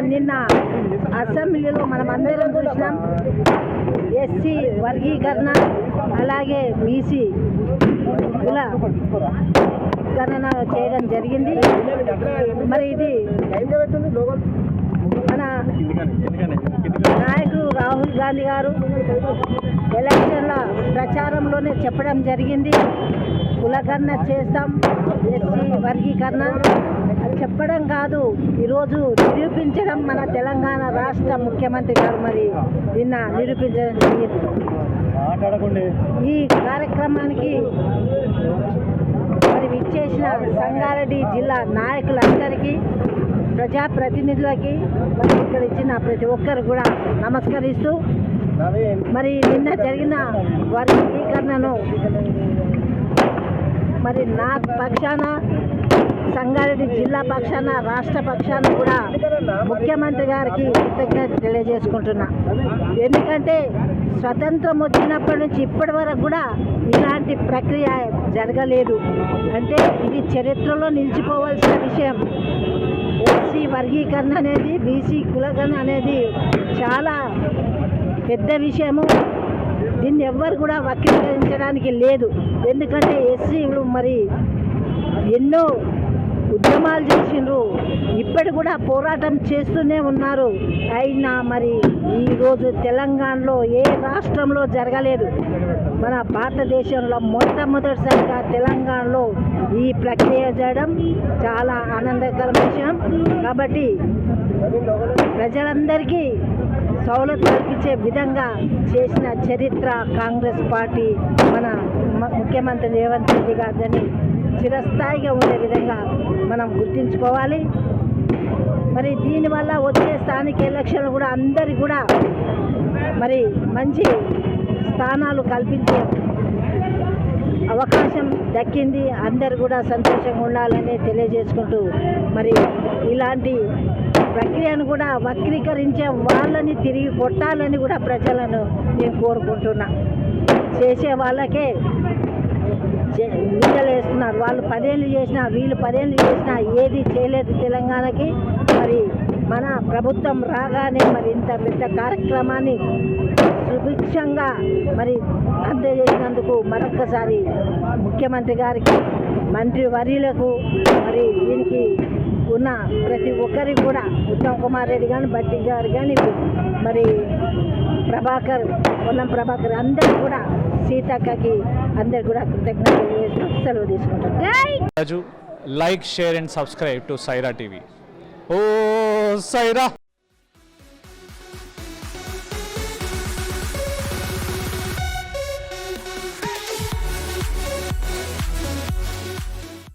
నిన్న అసెంబ్లీలో మనం అందరం చూసినాం. ఎస్సీ వర్గీకరణ అలాగే బీసీ కుల గణన చేయడం జరిగింది. మరి ఇది మన నాయకుడు రాహుల్ గాంధీ గారు ఎలక్షన్ల ప్రచారంలోనే చెప్పడం జరిగింది. కులగణన చేస్తాం ఎస్సీ వర్గీకరణ. చెప్పడం కాదు ఈరోజు నిరూపించడం మన తెలంగాణ రాష్ట్ర ముఖ్యమంత్రి గారు మరి నిన్న నిరూపించడం జరిగింది. ఈ కార్యక్రమానికి మరి విచ్చేసిన సంగారెడ్డి జిల్లా నాయకులందరికీ ప్రజాప్రతినిధులకి ఇక్కడ ఇచ్చిన ప్రతి ఒక్కరు కూడా నమస్కరిస్తూ మరి నిన్న జరిగిన వర్గీకరణను మరి నా పక్షాన సంగారెడ్డి జిల్లా పక్షాన రాష్ట్ర పక్షాన కూడా ముఖ్యమంత్రి గారికి కృతజ్ఞత తెలియజేసుకుంటున్నా. ఎందుకంటే స్వతంత్రం వచ్చినప్పటి నుంచి ఇప్పటి వరకు కూడా ఇలాంటి ప్రక్రియ జరగలేదు. అంటే ఇది చరిత్రలో నిలిచిపోవాల్సిన విషయం. ఎస్సీ వర్గీకరణ అనేది బీసీ కులగణ అనేది చాలా పెద్ద విషయము. దీన్ని ఎవ్వరు కూడా వక్రీకరించడానికి లేదు. ఎందుకంటే ఎస్సీలు మరి ఎన్నో ఉద్యమాలు చేసిండ్రు. ఇప్పటి కూడా పోరాటం చేస్తూనే ఉన్నారు. అయినా మరి ఈరోజు తెలంగాణలో ఏ రాష్ట్రంలో జరగలేదు. మన భారతదేశంలో మొట్టమొదటిసారిగా తెలంగాణలో ఈ ప్రక్రియ చేయడం చాలా ఆనందకర విషయం. కాబట్టి ప్రజలందరికీ సౌలత్ కల్పించే విధంగా చేసిన చరిత్ర కాంగ్రెస్ పార్టీ మన ముఖ్యమంత్రి రేవంత్ రెడ్డి గారిని చిరస్థాయిగా ఉండే విధంగా మనం గుర్తించుకోవాలి. మరి దీనివల్ల వచ్చే స్థానిక ఎలక్షన్లు కూడా అందరి కూడా మరి మంచి స్థానాలు కల్పించే అవకాశం దక్కింది. అందరు కూడా సంతోషంగా ఉండాలని తెలియజేసుకుంటూ మరి ఇలాంటి ప్రక్రియను కూడా వక్రీకరించే వాళ్ళని తిరిగి కొట్టాలని కూడా ప్రజలను నేను కోరుకుంటున్నా. చేసే వాళ్ళకే చే- వేస్తున్నారు వాళ్ళు పదేళ్ళు చేసినా వీళ్ళు పదేళ్ళు చేసినా ఏది చేయలేదు తెలంగాణకి. మరి మన ప్రభుత్వం రాగానే మరి ఇంత పెద్ద కార్యక్రమాన్ని సుభిక్షంగా మరి అందజేసినందుకు మరొక్కసారి ముఖ్యమంత్రి గారికి మంత్రి వర్యులకు మరి దీనికి ఉన్న ప్రతి ఒక్కరికి కూడా ఉత్తమ్ కుమార్ రెడ్డి కానీ బట్టి గారు కానీ మరి ప్రభాకర్ పొన్నం ప్రభాకర్ అందరు కూడా సీతక్కకి అందరు కూడా కృతజ్ఞతలు చేస్తూ సెలవు తీసుకుంటారు Raju like share and subscribe to Saira TV. Oh Sye Raa!